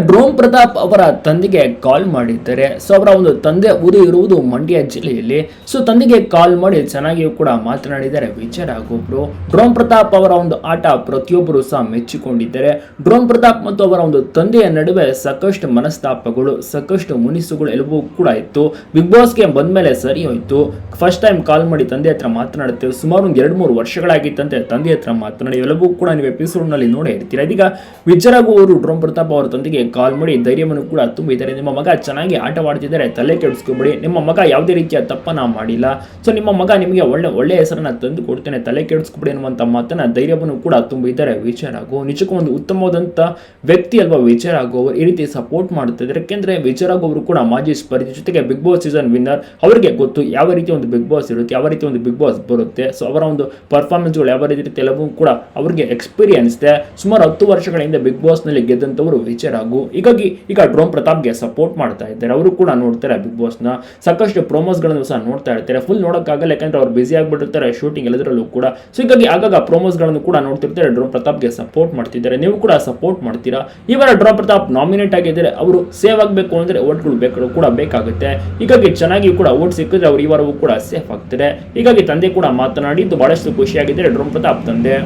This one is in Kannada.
ಡ್ರೋಮ್ ಪ್ರತಾಪ್ ಅವರ ತಂದೆಗೆ ಕಾಲ್ ಮಾಡಿದ್ದಾರೆ. ಸೊ, ಅವರ ಒಂದು ತಂದೆ ಊರು ಇರುವುದು ಮಂಡ್ಯ ಜಿಲ್ಲೆಯಲ್ಲಿ. ಸೊ, ತಂದೆಗೆ ಕಾಲ್ ಮಾಡಿ ಚೆನ್ನಾಗಿಯೂ ಕೂಡ ಮಾತನಾಡಿದ್ದಾರೆ. ವಿಚಾರ ಒಬ್ರು ಡ್ರೋಮ್ ಪ್ರತಾಪ್ ಅವರ ಒಂದು ಆಟ ಪ್ರತಿಯೊಬ್ಬರು ಸಹ ಮೆಚ್ಚಿಕೊಂಡಿದ್ದಾರೆ. ಡ್ರೋಮ್ ಪ್ರತಾಪ್ ಮತ್ತು ಅವರ ಒಂದು ತಂದೆಯ ನಡುವೆ ಸಾಕಷ್ಟು ಮನಸ್ತಾಪಗಳು, ಸಾಕಷ್ಟು ಮುನಿಸುಗಳು ಎಲ್ಲವೂ ಕೂಡ ಇತ್ತು. ಬಿಗ್ ಬಾಸ್ಗೆ ಬಂದ್ಮೇಲೆ ಸರಿ ಹೋಯಿತು. ಫಸ್ಟ್ ಟೈಮ್ ಕಾಲ್ ಮಾಡಿ ತಂದೆ ಹತ್ರ ಮಾತನಾಡುತ್ತೇವೆ ಸುಮಾರು ಒಂದು ಎರಡು ಮೂರು ವರ್ಷಗಳಾಗಿತ್ತಂತೆ ತಂದೆ ಹತ್ರ ಮಾತನಾಡಿ. ಎಲ್ಲವೂ ಕೂಡ ನೀವು ಎಪಿಸೋಡ್ನಲ್ಲಿ ನೋಡೇ ಇರ್ತೀರ. ಇದೀಗ ವಿಚಾರಗೂ ಅವರು ಡ್ರೋಮ್ ಪ್ರತಾಪ್ ಅವರ ತಂದೆಗೆ ಕಾಲ್ ಮಾಡಿ ಧೈರ್ಯವನ್ನು ಕೂಡ ತುಂಬಿದ್ದಾರೆ. ನಿಮ್ಮ ಮಗ ಚೆನ್ನಾಗಿ ಆಟವಾಡ್ತಿದ್ದಾರೆ. ತಲೆ ಕೆಡಿಸ್ಕೊಬೇಡಿ. ನಿಮ್ಮ ಮಗ ಯಾವುದೇ ರೀತಿಯ ತಪ್ಪನ್ನ ಮಾಡಿಲ್ಲ. ಸೊ ನಿಮ್ಮ ಮಗ ನಿಮಗೆ ಒಳ್ಳೆ ಒಳ್ಳೆ ಹೆಸರನ್ನು ತಂದು ಕೊಡ್ತೇನೆ. ತಲೆ ಕೆಡಿಸ್ಕೊಬೇಡಿ ಅನ್ನುವಂಥ ಮಾತನ್ನ ಧೈರ್ಯವನ್ನು ಕೂಡ ತುಂಬಿದ್ದಾರೆ. ವಿಚಾರಗೂ ನಿಜಕ್ಕೂ ಒಂದು ಉತ್ತಮವಾದಂಥ ವ್ಯಕ್ತಿ ಅಲ್ವಾ ಆಗೋ ಅವರು ಈ ರೀತಿ ಸಪೋರ್ಟ್ ಮಾಡುತ್ತಿದ್ದಾರೆ ಯಾಕೆಂದರೆ ವಿಚಾರ ಅವರು ಕೂಡ ಮಾಜಿ ಸ್ಪರ್ಧಿ ಜೊತೆಗೆ ಬಿಗ್ ಬಾಸ್ ಸೀಸನ್ ವಿನ್ನರ್ ಅವರಿಗೆ ಗೊತ್ತು ಯಾವ ರೀತಿ ಒಂದು ಬಿಗ್ ಬಾಸ್ ಇರುತ್ತೆ, ಯಾವ ರೀತಿ ಒಂದು ಬಿಗ್ ಬಾಸ್ ಬರುತ್ತೆ. ಸೊ ಅವರ ಒಂದು ಪರ್ಫಾರ್ಮೆನ್ಸ್ಗಳು ಯಾವ ರೀತಿ ಕೆಲವು ಕೂಡ ಅವರಿಗೆ ಎಕ್ಸ್ಪೀರಿಯನ್ಸ್ ಇದೆ. ಸುಮಾರು ಹತ್ತು ವರ್ಷಗಳಿಂದ ಬಿಗ್ ಬಾಸ್ನಲ್ಲಿ ವಿಚಾರ ವಿಚಾರಗೂ ಹೀಗಾಗಿ ಈಗ ಡ್ರೋಮ್ ಪ್ರತಾಪ್ಗೆ ಸಪೋರ್ಟ್ ಮಾಡ್ತಾ ಇದ್ದಾರೆ. ಅವರು ಕೂಡ ನೋಡ್ತಾರೆ ಬಿಗ್ ಬಾಸ್ನ. ಸಾಕಷ್ಟು ಪ್ರೋಮೋಸ್ಗಳನ್ನು ಗಳನ್ನು ಸಹ ನೋಡ್ತಾ ಇರ್ತಾರೆ. ಫುಲ್ ನೋಡೋಕ್ಕಾಗಲ್ಲ, ಯಾಕಂದರೆ ಅವ್ರು ಬ್ಯುಸಿ ಆಗಿಬಿಟ್ಟಿರ್ತಾರೆ ಶೂಟಿಂಗ್ ಎಲ್ಲದರಲ್ಲೂ ಕೂಡ. ಸೊ ಹೀಗಾಗಿ ಆಗಾಗ ಪ್ರೋಮೋಸ್ಗಳನ್ನು ಗಳನ್ನು ಕೂಡ ನೋಡ್ತಿರ್ತಾರೆ. ಡ್ರೋಮ್ ಪ್ರತಾಪ್ಗೆ ಸಪೋರ್ಟ್ ಮಾಡ್ತಿದ್ದಾರೆ. ನೀವು ಕೂಡ ಸಪೋರ್ಟ್ ಮಾಡ್ತೀರಾ? ಈ ವಾರ ಡ್ರೋಮ್ ಪ್ರತಾಪ್ ನಾಮಿನೇಟ್ ಆಗಿದ್ದಾರೆ. ಅವರು ಸೇವ್ ಆಗಬೇಕು ಅಂದರೆ ಓಟ್ಗಳು ಬೇಕು ಕೂಡ ಬೇಕಾಗುತ್ತೆ. ಹೀಗಾಗಿ ಚೆನ್ನಾಗಿ ಕೂಡ ಓಟ್ ಸಿಕ್ಕಿದ್ರೆ ಅವ್ರು ಈ ವಾರವೂ ಕೂಡ ಸೇಫ್ ಆಗ್ತಾರೆ. ಹೀಗಾಗಿ ತಂದೆ ಕೂಡ ಮಾತನಾಡಿದ್ದು ಬಹಳಷ್ಟು ಖುಷಿಯಾಗಿದ್ದಾರೆ ಡ್ರೋಮ್ ಪ್ರತಾಪ್ ತಂದೆ.